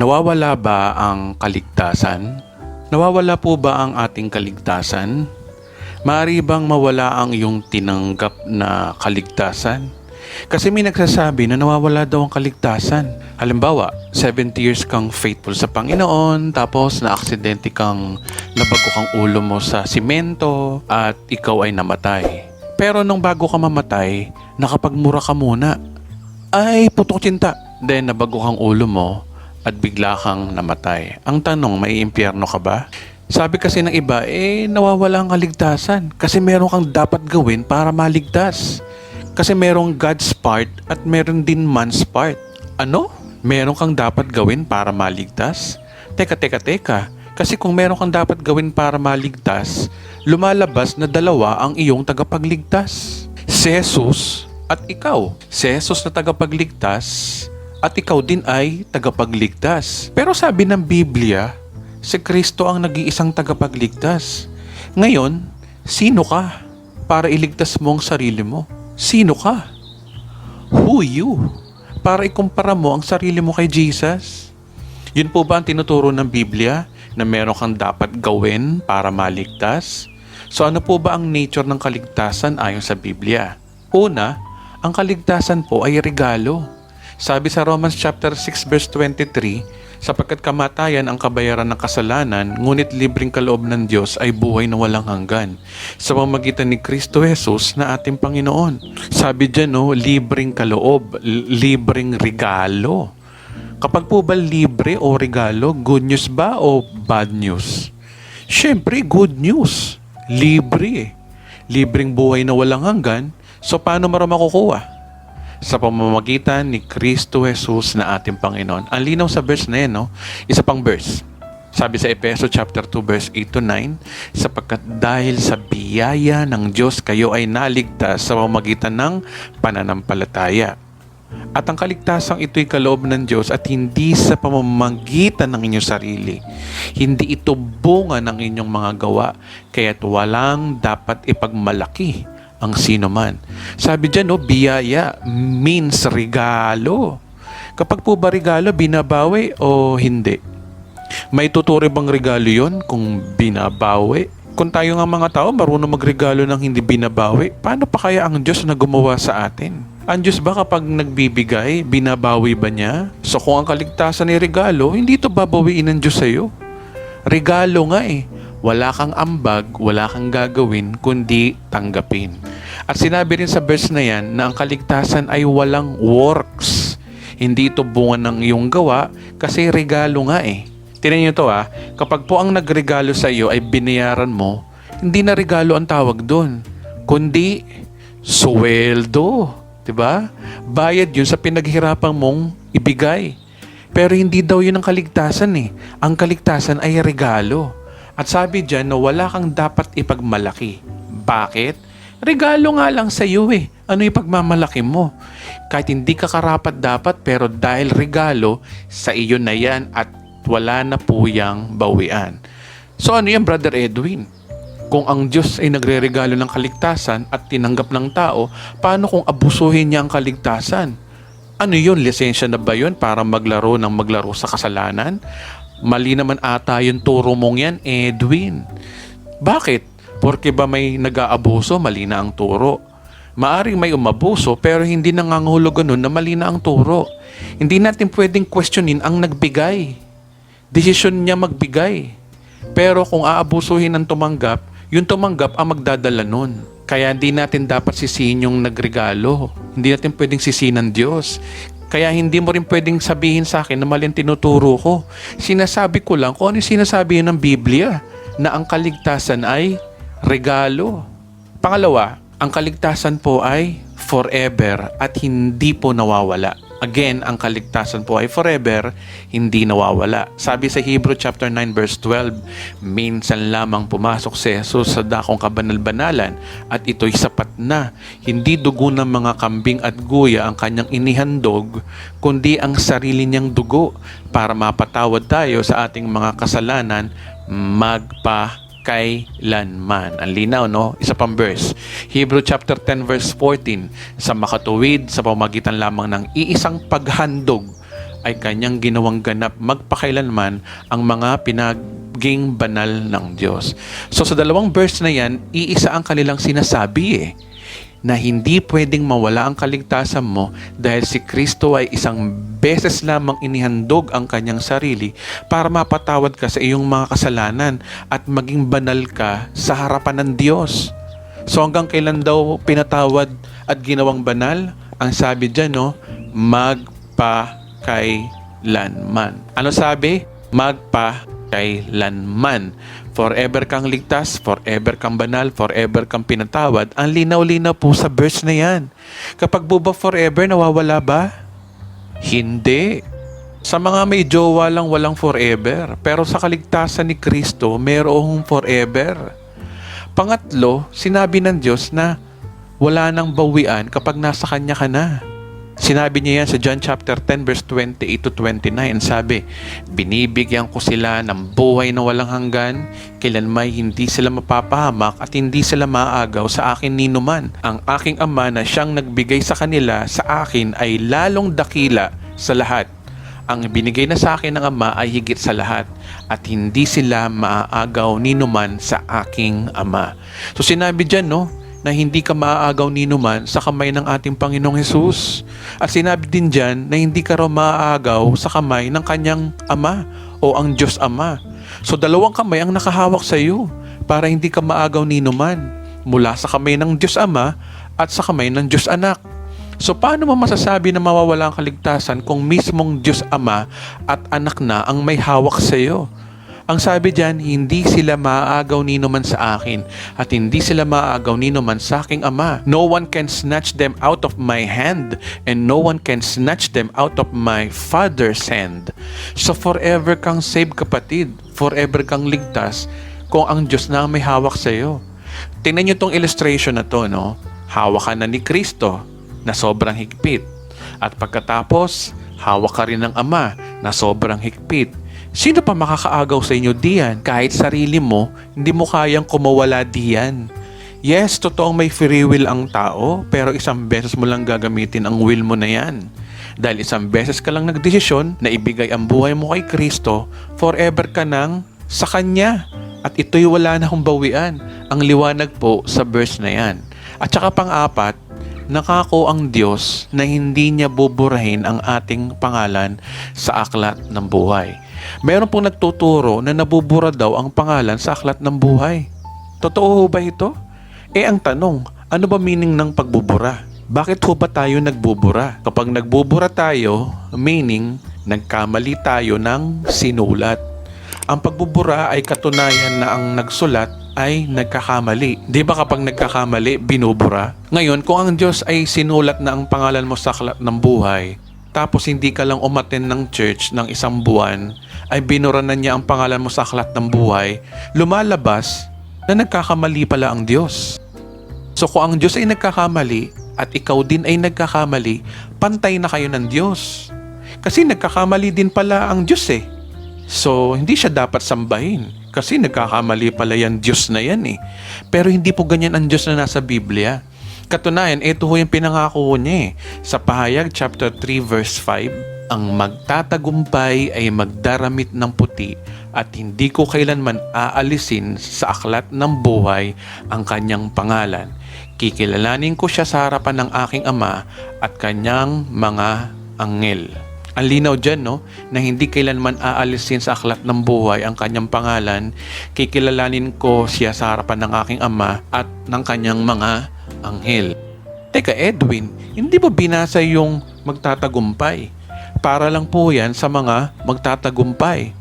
Nawawala ba ang kaligtasan? Nawawala po ba ang ating kaligtasan? Maaari bang mawala ang iyong tinanggap na kaligtasan? Kasi may nagsasabi na nawawala daw ang kaligtasan. Halimbawa, 70 years kang faithful sa Panginoon, tapos na-aksidente kang nabago kang ulo mo sa simento at ikaw ay namatay. Pero nung bago ka mamatay, nakapagmura ka muna. Ay, putok cinta. Then nabago kang ulo mo at bigla kang namatay. Ang tanong, may impyerno ka ba? Sabi kasi ng iba, eh, nawawala ang kaligtasan. Kasi meron kang dapat gawin para maligtas. Kasi merong God's part at meron din man's part. Ano? Meron kang dapat gawin para maligtas? Teka, teka, teka. Kasi kung meron kang dapat gawin para maligtas, lumalabas na dalawa ang iyong tagapagligtas. Si Jesus at ikaw. Si Jesus na tagapagligtas at ikaw din ay tagapagligtas. Pero sabi ng Biblia, si Kristo ang nag-iisang tagapagligtas. Ngayon, sino ka para iligtas mo ang sarili mo? Sino ka? Who you? Para ikumpara mo ang sarili mo kay Jesus? Yun po ba ang tinuturo ng Biblia na meron kang dapat gawin para maligtas? So ano po ba ang nature ng kaligtasan ayon sa Biblia? Una, ang kaligtasan po ay regalo. Sabi sa Romans chapter 6 verse 23, sapagkat kamatayan ang kabayaran ng kasalanan, ngunit libreng kaloob ng Diyos ay buhay na walang hanggan sa pamagitan ni Kristo Jesus na ating Panginoon. Sabi dyan, no, libreng kaloob, libreng regalo. Kapag po ba libre o regalo, good news ba o bad news? Siyempre, good news. Libre. Libreng buhay na walang hanggan. So, paano mo makukuha? Sa pamamagitan ni Kristo Jesus na ating Panginoon. Ang linaw sa verse na yan, no? Isa pang verse. Sabi sa Efeso chapter 2 verse 8 to 9, sapagkat dahil sa biyaya ng Diyos kayo ay naligtas sa pamamagitan ng pananampalataya. At ang kaligtasang ito'y kaloob ng Diyos at hindi sa pamamagitan ng inyong sarili. Hindi ito bunga ng inyong mga gawa, kaya't walang dapat ipagmalaki ang sino man. Sabi dyan, no, biyaya means regalo. Kapag po ba regalo, binabawi o hindi? May tuturi bang regalo yon kung binabawi? Kung tayo nga mga tao marunong magregalo ng hindi binabawi, paano pa kaya ang Diyos na gumawa sa atin? Ang Diyos ba kapag nagbibigay, binabawi ba niya? So kung ang kaligtasan ay regalo, hindi ito babawiin ng Diyos sa'yo. Regalo nga eh. Wala kang ambag, wala kang gagawin, kundi tanggapin. At sinabi rin sa verse na yan na ang kaligtasan ay walang works. Hindi ito bunga ng iyong gawa kasi regalo nga eh. Tinan niyo to ah, kapag po ang nagregalo sa iyo ay binayaran mo, hindi na regalo ang tawag doon, kundi sweldo. 'Di ba? Bayad yun sa pinaghirapan mong ibigay. Pero hindi daw yun ang kaligtasan eh. Ang kaligtasan ay regalo. At sabi dyan na wala kang dapat ipagmalaki. Bakit? Regalo nga lang sa iyo eh. Ano ipagmamalaki mo? Kahit hindi ka karapat dapat pero dahil regalo, sa iyo na yan at wala na po yang bawian. So ano yan, Brother Edwin? Kung ang Diyos ay nagre-regalo ng kaligtasan at tinanggap ng tao, paano kung abusuhin niya ang kaligtasan? Ano yun? Lisensya na ba yun para maglaro ng maglaro sa kasalanan? Mali naman ata yung turo mong yan, Edwin. Bakit? Porque ba may nag-aabuso, mali na ang turo. Maaring may umabuso pero hindi nangangahulugan nun na mali na ang turo. Hindi natin pwedeng questionin ang nagbigay. Desisyon niya magbigay. Pero kung aabusuhin ang tumanggap, yung tumanggap ang magdadala nun. Kaya hindi natin dapat sisihin yung nagregalo. Hindi natin pwedeng sisihin ng Diyos. Kaya hindi mo rin pwedeng sabihin sa akin na mali ang tinuturo ko. Sinasabi ko lang kung ano yung sinasabi ng Biblia na ang kaligtasan ay regalo. Pangalawa, ang kaligtasan po ay forever at hindi po nawawala. Again, ang kaligtasan po ay forever, hindi nawawala. Sabi sa Hebrew chapter 9 verse 12, minsan lamang pumasok si Jesus sa dakong kabanal-banalan at ito'y sapat na. Hindi dugo ng mga kambing at guya ang kanyang inihandog, kundi ang sarili niyang dugo para mapatawad tayo sa ating mga kasalanan magpa kailanman. Ang linaw, no? Isa pang verse. Hebrew chapter 10 verse 14. Sa makatuwid, sa pamagitan lamang ng iisang paghandog ay kanyang ginawang ganap magpakailanman ang mga pinaging banal ng Diyos. So sa dalawang verse na yan, iisa ang kanilang sinasabi eh na hindi pwedeng mawala ang kaligtasan mo dahil si Kristo ay isang beses lamang inihandog ang kanyang sarili para mapatawad ka sa iyong mga kasalanan at maging banal ka sa harapan ng Diyos. So hanggang kailan daw pinatawad at ginawang banal? Ang sabi dyan, no? Magpakailanman. Ano sabi? Magpakailanman. Forever kang ligtas, forever kang banal, forever kang pinatawad. Ang linaw-linaw po sa verse na yan. Kapag buba forever, nawawala ba? Hindi. Sa mga may jowa lang walang forever. Pero sa kaligtasan ni Kristo, mayroong forever. Pangatlo, sinabi ng Diyos na wala nang bawian kapag nasa Kanya ka na. Sinabi niya yan sa John chapter 10 verse 28 to 29. Sabi, binibigyan ko sila ng buhay na walang hanggan, kailanmay hindi sila mapapahamak at hindi sila maagaw sa akin ninuman. Ang aking ama na siyang nagbigay sa kanila sa akin ay lalong dakila sa lahat. Ang binigay na sa akin ng Ama ay higit sa lahat at hindi sila maaagaw ninuman sa aking Ama. So sinabi dyan, no, na hindi ka maaagaw ninuman sa kamay ng ating Panginoong Hesus. At sinabi din dyan na hindi ka raw maaagaw sa kamay ng kanyang Ama o ang Diyos Ama. So dalawang kamay ang nakahawak sa iyo para hindi ka maagaw ninuman mula sa kamay ng Diyos Ama at sa kamay ng Diyos Anak. So paano mo masasabi na mawawala ang kaligtasan kung mismong Diyos Ama at anak na ang may hawak sa iyo? Ang sabi diyan, hindi sila maaagaw ni naman sa akin at hindi sila maaagaw ni naman sa aking ama. No one can snatch them out of my hand and no one can snatch them out of my Father's hand. So forever kang saved kapatid, forever kang ligtas kung ang Diyos na may hawak sa iyo. Tingnan niyo tong illustration na to, no? Hawak ka na ni Kristo na sobrang higpit. At pagkatapos, hawak ka rin ng Ama na sobrang higpit. Sino pa makakaagaw sa inyo diyan? Kahit sarili mo, hindi mo kayang kumawala diyan. Yes, totoong may free will ang tao, pero isang beses mo lang gagamitin ang will mo na yan. Dahil isang beses ka lang nagdesisyon na ibigay ang buhay mo kay Kristo, forever ka nang sa Kanya. At ito'y wala na bawian. Ang liwanag po sa verse na yan. At saka pang-apat, nakako ang Diyos na hindi niya buburahin ang ating pangalan sa aklat ng buhay. Meron pong nagtuturo na nabubura daw ang pangalan sa aklat ng buhay. Totoo ba ito? Eh ang tanong, ano ba meaning ng pagbubura? Bakit ho ba tayo nagbubura? Kapag nagbubura tayo, meaning nagkamali tayo ng sinulat. Ang pagbubura ay katunayan na ang nagsulat ay nagkakamali. Di ba kapag nagkakamali, binubura? Ngayon, kung ang Diyos ay sinulat na ang pangalan mo sa aklat ng buhay, tapos hindi ka lang umaten ng church ng isang buwan, ay binura na niya ang pangalan mo sa aklat ng buhay, lumalabas na nagkakamali pala ang Diyos. So kung ang Diyos ay nagkakamali at ikaw din ay nagkakamali, pantay na kayo ng Diyos. Kasi nagkakamali din pala ang Diyos eh. So, hindi siya dapat sambahin. Kasi nagkakamali pala yan Diyos na yan eh. Pero hindi po ganyan ang Diyos na nasa Biblia. Katunayan, ito ho yung pinangako niya eh. Sa pahayag chapter 3 verse 5, ang magtatagumpay ay magdaramit ng puti at hindi ko kailanman aalisin sa aklat ng buhay ang kanyang pangalan. Kikilalanin ko siya sa harapan ng aking ama at kanyang mga anghel. Ang linaw dyan, no? Na hindi kailanman aalisin sa aklat ng buhay ang kanyang pangalan, kikilalanin ko siya sa harapan ng aking ama at ng kanyang mga anghel. Teka, Edwin, hindi ba binasa yung magtatagumpay? Para lang po yan sa mga magtatagumpay.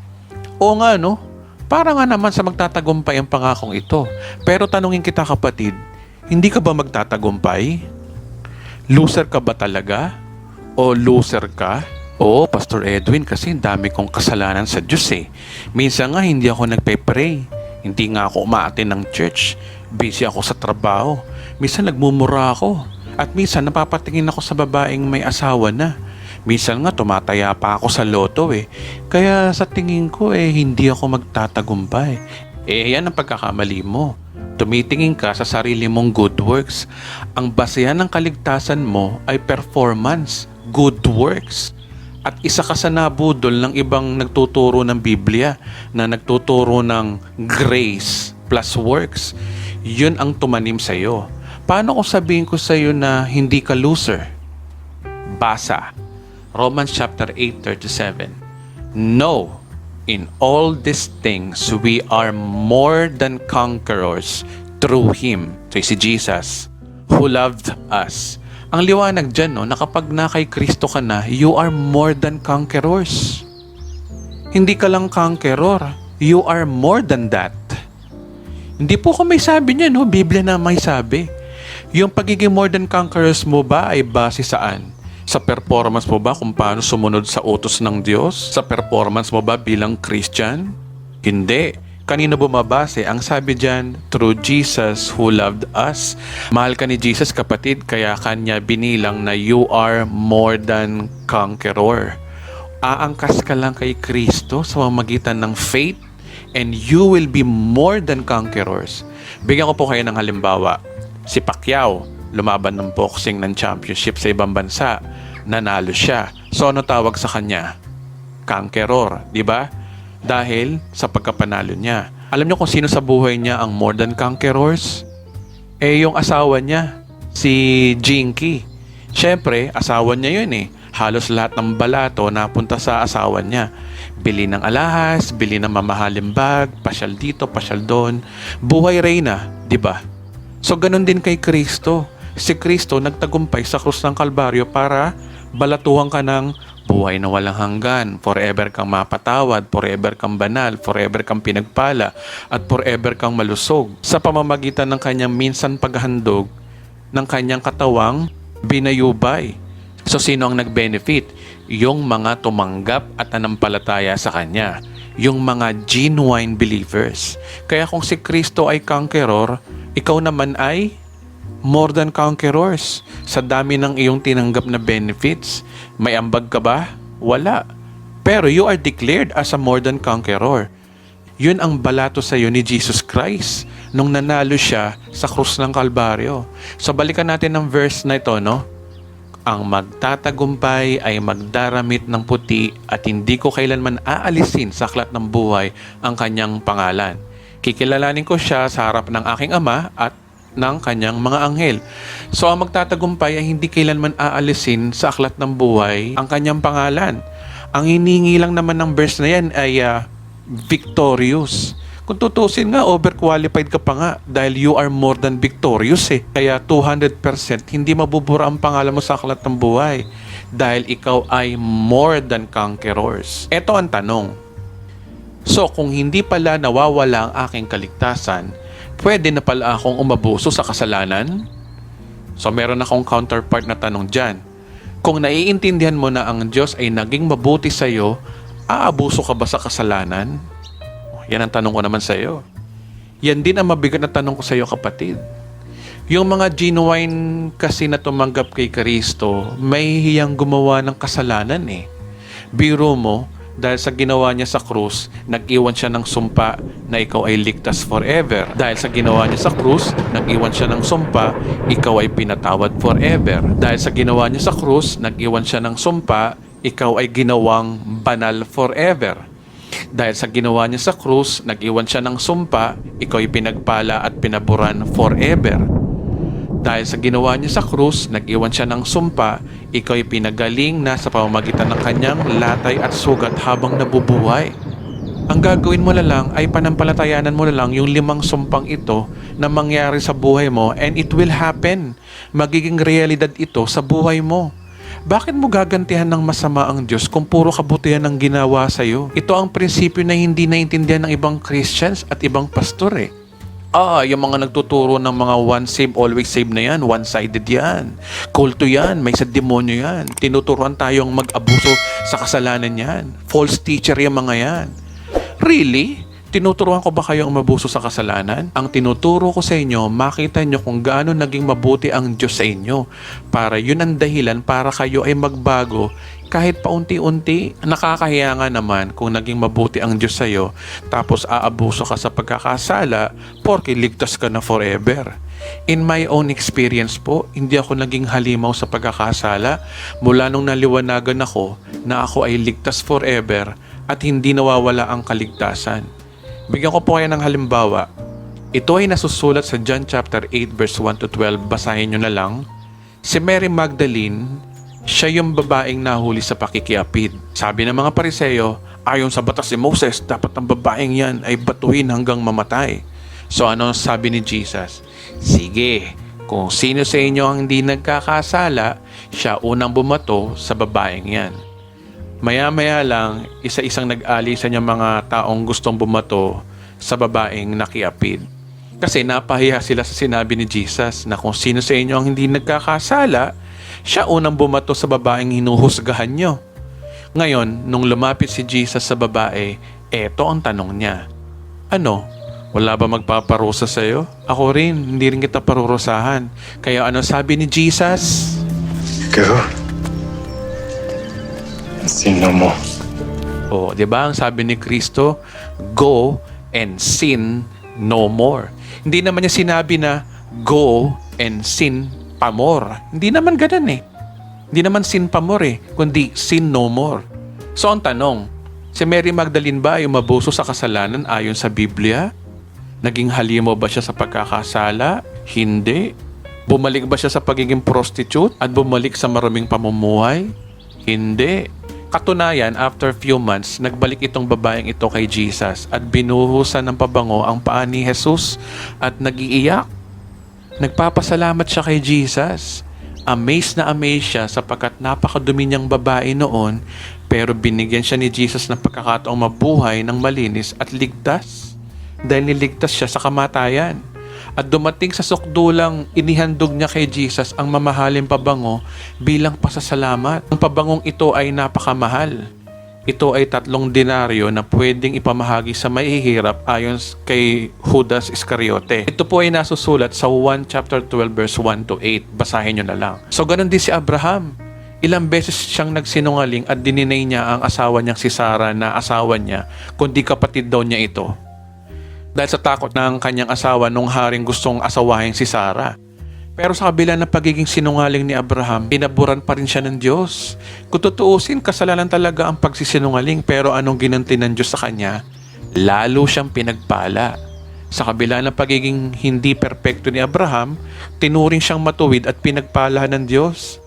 Oo nga, no? Para nga naman sa magtatagumpay ang pangakong ito. Pero tanungin kita kapatid, hindi ka ba magtatagumpay? Loser ka ba talaga? O loser ka? Oo, Pastor Edwin, kasi ang dami kong kasalanan sa Diyos eh. Minsan nga hindi ako nagpe-pray. Hindi nga ako umaatin ng church. Busy ako sa trabaho. Minsan nagmumura ako. At minsan napapatingin ako sa babaeng may asawa na. Minsan nga tumataya pa ako sa loto eh. Kaya sa tingin ko eh hindi ako magtatagumpay. Eh yan ang pagkakamali mo. Tumitingin ka sa sarili mong good works. Ang basehan ng kaligtasan mo ay performance, good works. at isa ka sa nabudol ng ibang nagtuturo ng Biblia na nagtuturo ng grace plus works, yun ang tumanim sa iyo. Paano kung sabihin ko sa iyo na hindi ka loser? Basa. Romans chapter 8:37. No, in all these things we are more than conquerors through him, so si Jesus, who loved us. Ang liwanag dyan, no, na na kay Kristo ka na, you are more than conquerors. Hindi ka lang conqueror, you are more than that. Hindi po ko may sabi niya, no? Biblia na may sabi. Yung pagiging more than conquerors mo ba ay base saan? Sa performance mo ba kung paano sumunod sa utos ng Diyos? Sa performance mo ba bilang Christian? Hindi. Kanino bumabase? Ang sabi dyan, through Jesus who loved us. Mahal ka ni Jesus kapatid, kaya kanya binilang na you are more than conqueror. Aangkas ka lang kay Kristo sa pamamagitan ng faith and you will be more than conquerors. Bigyan ko po kayo ng halimbawa. Si Pacquiao, lumaban ng boxing ng championship sa ibang bansa. Nanalo siya. So ano tawag sa kanya? Conqueror, di ba? Dahil sa pagkapanalo niya. Alam niyo kung sino sa buhay niya ang more than conquerors? Eh yung asawa niya, si Jinky. Siyempre, asawa niya yun eh. Halos lahat ng balato napunta sa asawa niya. Bili ng alahas, bili ng mamahaling bag, pasyal dito, pasyal doon. Buhay reyna, di ba? So ganun din kay Kristo. Si Kristo nagtagumpay sa krus ng Kalbaryo para balatuhan ka ng buhay na walang hanggan. Forever kang mapatawad, forever kang banal, forever kang pinagpala, at forever kang malusog. Sa pamamagitan ng kanyang minsan paghandog ng kanyang katawang binayubay. So sino ang nag-benefit? Yung mga tumanggap at anampalataya sa Kanya. Yung mga genuine believers. Kaya kung si Kristo ay conqueror, ikaw naman ay more than conquerors. Sa dami ng iyong tinanggap na benefits, may ambag ka ba? Wala. Pero you are declared as a more than conqueror. Yun ang balato sa iyo ni Jesus Christ nung nanalo siya sa krus ng Kalbaryo. So balikan natin ng verse na ito, no? Ang magtatagumpay ay magdaramit ng puti at hindi ko kailanman aalisin sa aklat ng buhay ang kanyang pangalan. Kikilalanin ko siya sa harap ng aking ama at ng kanyang mga anghel. So ang magtatagumpay ay hindi kailanman aalisin sa aklat ng buhay ang kanyang pangalan. Ang hiningi lang naman ng verse na yan ay ah, victorious. Kung tutusin nga, overqualified ka pa nga dahil you are more than victorious eh. Kaya 200% hindi mabubura ang pangalan mo sa aklat ng buhay dahil ikaw ay more than conquerors. Ito ang tanong. So kung hindi pala nawawala ang aking kaligtasan, pwede na pala akong umabuso sa kasalanan? So meron akong counterpart na tanong dyan. Kung naiintindihan mo na ang Diyos ay naging mabuti sa iyo, aabuso ka ba sa kasalanan? Yan ang tanong ko naman sa iyo. Yan din ang mabigat na tanong ko sa iyo kapatid. Yung mga genuine kasi na tumanggap kay Kristo, may hiyang gumawa ng kasalanan eh. Biro mo, dahil sa ginawa niya sa krus, nag-iwan siya ng sumpa na ikaw ay ligtas forever. Dahil sa ginawa niya sa krus, nag-iwan siya ng sumpa, ikaw ay pinatawad forever. Dahil sa ginawa niya sa krus, nag-iwan siya ng sumpa, ikaw ay ginawang banal forever. Dahil sa ginawa niya sa krus, nag-iwan siya ng sumpa, ikaw ay pinagpala at pinaburan forever. Dahil sa ginawa niya sa krus, nag-iwan siya ng sumpa, ikaw ay pinagaling na sa pamamagitan ng kanyang latay at sugat habang nabubuhay. Ang gagawin mo na lang ay panampalatayanan mo na lang yung limang sumpang ito na mangyari sa buhay mo and it will happen. Magiging realidad ito sa buhay mo. Bakit mo gagantihan ng masama ang Diyos kung puro kabutihan ang ginawa sa iyo? Ito ang prinsipyo na hindi naintindihan ng ibang Christians at ibang pastor eh. Ah, yung mga nagtuturo ng mga one save, always save na yan, one-sided yan. Kulto yan, may sa demonyo yan. Tinuturuan tayong mag-abuso sa kasalanan yan. False teacher yung mga yan. Really? Tinuturuan ko ba kayo ang mabuso sa kasalanan? Ang tinuturo ko sa inyo, makita nyo kung gaano naging mabuti ang Diyos sa inyo. Para yun ang dahilan para kayo ay magbago kahit paunti-unti. Nakakahiya nga naman kung naging mabuti ang Diyos sa iyo tapos aabuso ka sa pagkakasala porke ligtas ka na forever. In my own experience po, hindi ako naging halimaw sa pagkakasala mula nung naliwanagan ako na ako ay ligtas forever at hindi nawawala ang kaligtasan. Bigyan ko po kayo ng halimbawa. Ito ay nasusulat sa John chapter 8 verse 1 to 12. Basahin nyo na lang. Si Mary Magdalene, siya yung babaeng nahuli sa pakikiapid. Sabi ng mga pariseyo, ayon sa batas ni Moses, dapat ang babaeng yan ay batuhin hanggang mamatay. So ano sabi ni Jesus? Sige, kung sino sa inyo ang hindi nagkakasala, siya unang bumato sa babaeng yan. Maya-maya lang, isa-isang nag-ali sa niya mga taong gustong bumato sa babaeng nakiapid. Kasi napahiya sila sa sinabi ni Jesus na kung sino sa inyo ang hindi nagkakasala, siya unang bumato sa babaeng hinuhusgahan nyo. Ngayon, nung lumapit si Jesus sa babae, eto ang tanong niya. Ano? Wala ba magpaparusa sa'yo? Ako rin, hindi rin kita parurusahan. Kaya ano sabi ni Jesus? Go. Sino mo? O, di ba ang sabi ni Kristo, go and sin no more. Hindi naman niya sinabi na go and sin pa more. Hindi naman ganun eh. Hindi naman sin pa more eh, kundi sin no more. So ang tanong, si Mary Magdalene ba ay umabuso sa kasalanan ayon sa Biblia? Naging halimo ba siya sa pagkakasala? Hindi. Bumalik ba siya sa pagiging prostitute at bumalik sa maraming pamumuhay? Hindi. Katunayan, after few months, nagbalik itong babaeng ito kay Jesus at binuhusan ng pabango ang paa ni Jesus at nagiiyak. Nagpapasalamat siya kay Jesus. Amazed na amazed siya sapagkat napakadumi niyang babae noon pero binigyan siya ni Jesus ng pagkakataong mabuhay ng malinis at ligtas dahil niligtas siya sa kamatayan. At dumating sa sukdulang inihandog niya kay Jesus ang mamahaling pabango bilang pasasalamat. Ang pabangong ito ay napakamahal. Ito ay tatlong denaryo na pwedeng ipamahagi sa mahihirap ayon kay Judas Iscariote. Ito po ay nasusulat sa 1 chapter 12 verse 1 to 8. Basahin nyo na lang. So ganun din si Abraham. Ilang beses siyang nagsinungaling at dininay niya ang asawa niyang si Sarah na asawa niya kundi kapatid daw niya ito dahil sa takot ng kanyang asawa nung haring gustong asawahin si Sarah. Pero sa kabila ng pagiging sinungaling ni Abraham, pinaburan pa rin siya ng Diyos. Kung tutuusin, kasalanan talaga ang pagsisinungaling pero anong ginanti ng Diyos sa kanya? Lalo siyang pinagpala. Sa kabila ng pagiging hindi perpekto ni Abraham, tinuring siyang matuwid at pinagpala ng Diyos.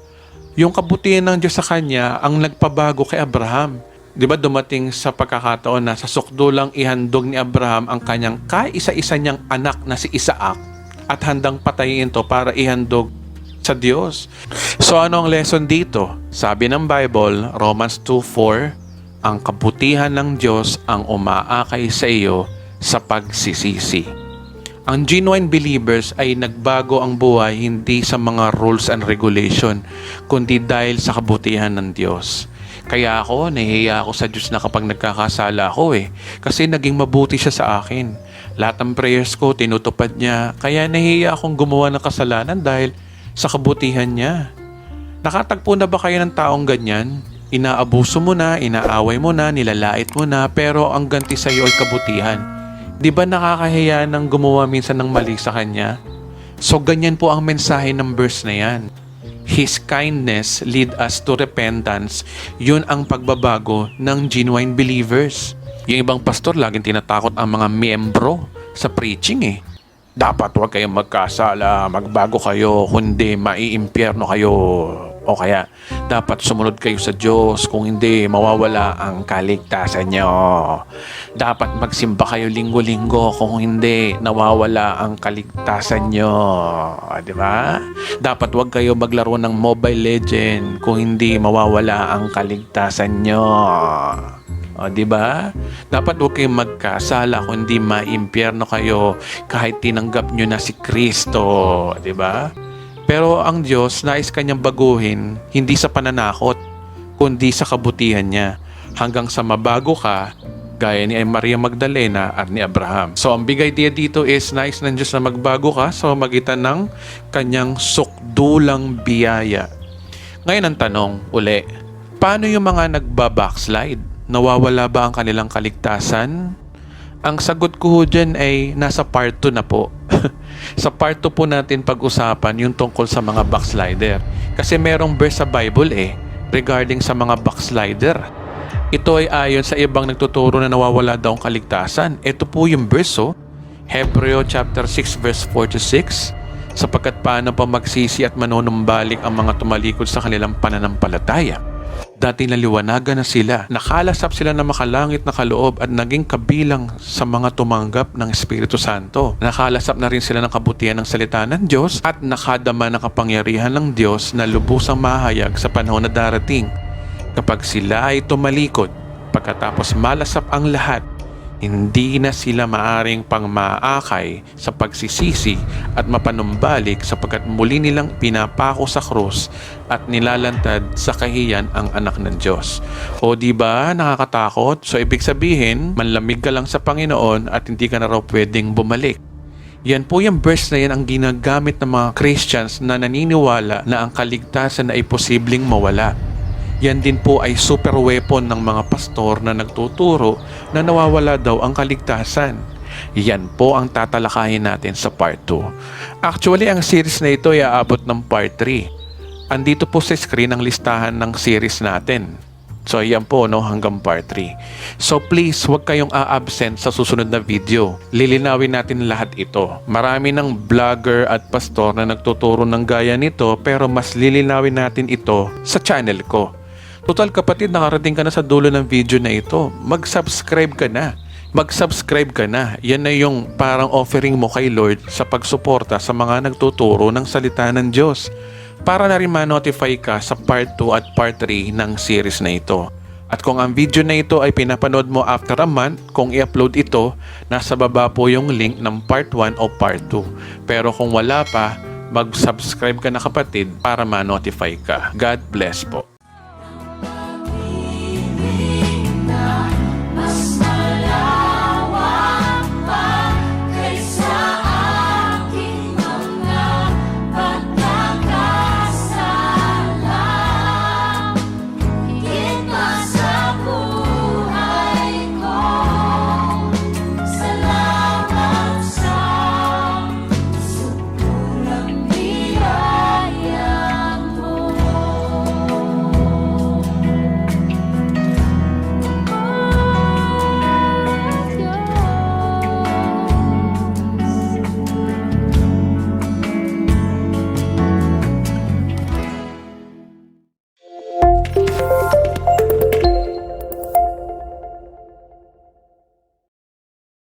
Yung kabutihan ng Diyos sa kanya ang nagpabago kay Abraham. Di ba dumating sa pagkakataon na sa sukdo lang ihandog ni Abraham ang kanyang kaisa-isa niyang anak na si Isaac at handang patayin ito para ihandog sa Diyos. So ano ang lesson dito? Sabi ng Bible, Romans 2.4, ang kabutihan ng Diyos ang umaakay sa iyo sa pagsisisi. Ang genuine believers ay nagbago ang buhay hindi sa mga rules and regulation, kundi dahil sa kabutihan ng Diyos. Kaya ako, nahihiya ako sa Diyos na kapag nagkakasala ako eh. Kasi naging mabuti siya sa akin. Lahat ng prayers ko, tinutupad niya. Kaya nahihiya akong gumawa ng kasalanan dahil sa kabutihan niya. Nakatagpo na ba kayo ng taong ganyan? Inaabuso mo na, inaaway mo na, nilalait mo na, pero ang ganti sa iyo ay kabutihan. Di ba nakakahiya ng gumawa minsan ng mali sa kanya? So ganyan po ang mensahe ng verse na yan. His kindness lead us to repentance. Yun ang pagbabago ng genuine believers. Yung ibang pastor, laging tinatakot ang mga miyembro sa preaching eh. Dapat huwag kayong magkasala, magbago kayo, kundi maiimpyerno kayo. O kaya, dapat sumunod kayo sa Diyos, kung hindi, mawawala ang kaligtasan nyo. Dapat magsimba kayo linggo-linggo, kung hindi, nawawala ang kaligtasan nyo. O, di ba? Dapat huwag kayo maglaro ng Mobile Legend, kung hindi, mawawala ang kaligtasan nyo. O, di ba? Dapat huwag kayong magkasala kundi maimpyerno kayo kahit tinanggap nyo na si Kristo. Di ba? Pero ang Diyos nais kanyang baguhin hindi sa pananakot kundi sa kabutihan niya hanggang sa mabago ka gaya ni Maria Magdalena at ni Abraham. So ang big idea dito is nais ng Diyos na magbago ka sa magitan ng kanyang sukdulang biyaya. Ngayon ang tanong uli, paano yung mga nagba-backslide? Nawawala ba ang kanilang kaligtasan? Ang sagot ko ho dyan ay nasa part 2 na po. sa part 2 po natin pag-usapan yung tungkol sa mga backslider. Kasi merong verse sa Bible eh regarding sa mga backslider. Ito ay ayon sa ibang nagtuturo na nawawala daw ang kaligtasan. Ito po yung verse oh. Hebreo chapter 6 verse 4 to 6 sapagkat paano pa magsisi at manunumbalik ang mga tumalikod sa kanilang pananampalataya. Dati naliwanagan na sila, nakalasap sila na makalangit na kaloob at naging kabilang sa mga tumanggap ng Espiritu Santo. Nakalasap na rin sila ng kabutihan ng salita ng Diyos at nakadama ng kapangyarihan ng Diyos na lubusang mahayag sa panahon na darating. Kapag sila ay tumalikod, pagkatapos malasap ang lahat, hindi na sila maaring pangmaakay sa pagsisisi at mapanumbalik sapagkat muli nilang pinapako sa krus at nilalantad sa kahiyan ang anak ng Diyos. O di ba nakakatakot? So ibig sabihin, manlamig ka lang sa Panginoon at hindi ka na raw pwedeng bumalik. Yan po yung verse na yan ang ginagamit ng mga Christians na naniniwala na ang kaligtasan ay posibleng mawala. Yan din po ay super weapon ng mga pastor na nagtuturo na nawawala daw ang kaligtasan. Yan po ang tatalakayin natin sa part 2. Actually, ang series na ito ay aabot ng part 3. Andito po sa screen ang listahan ng series natin. So, yan po, no, hanggang part 3. So, please, huwag kayong a-absent sa susunod na video. Lilinawin natin lahat ito. Marami ng vlogger at pastor na nagtuturo ng gaya nito, pero mas lilinawin natin ito sa channel ko. Total kapatid, nakarating ka na sa dulo ng video na ito. Mag-subscribe ka na. Mag-subscribe ka na. Yan na yung parang offering mo kay Lord sa pagsuporta sa mga nagtuturo ng salita ng Diyos. Para na rin ma-notify ka sa part 2 at part 3 ng series na ito. At kung ang video na ito ay pinapanood mo after a month, kung i-upload ito, nasa baba po yung link ng part 1 o part 2. Pero kung wala pa, mag-subscribe ka na kapatid para ma-notify ka. God bless po.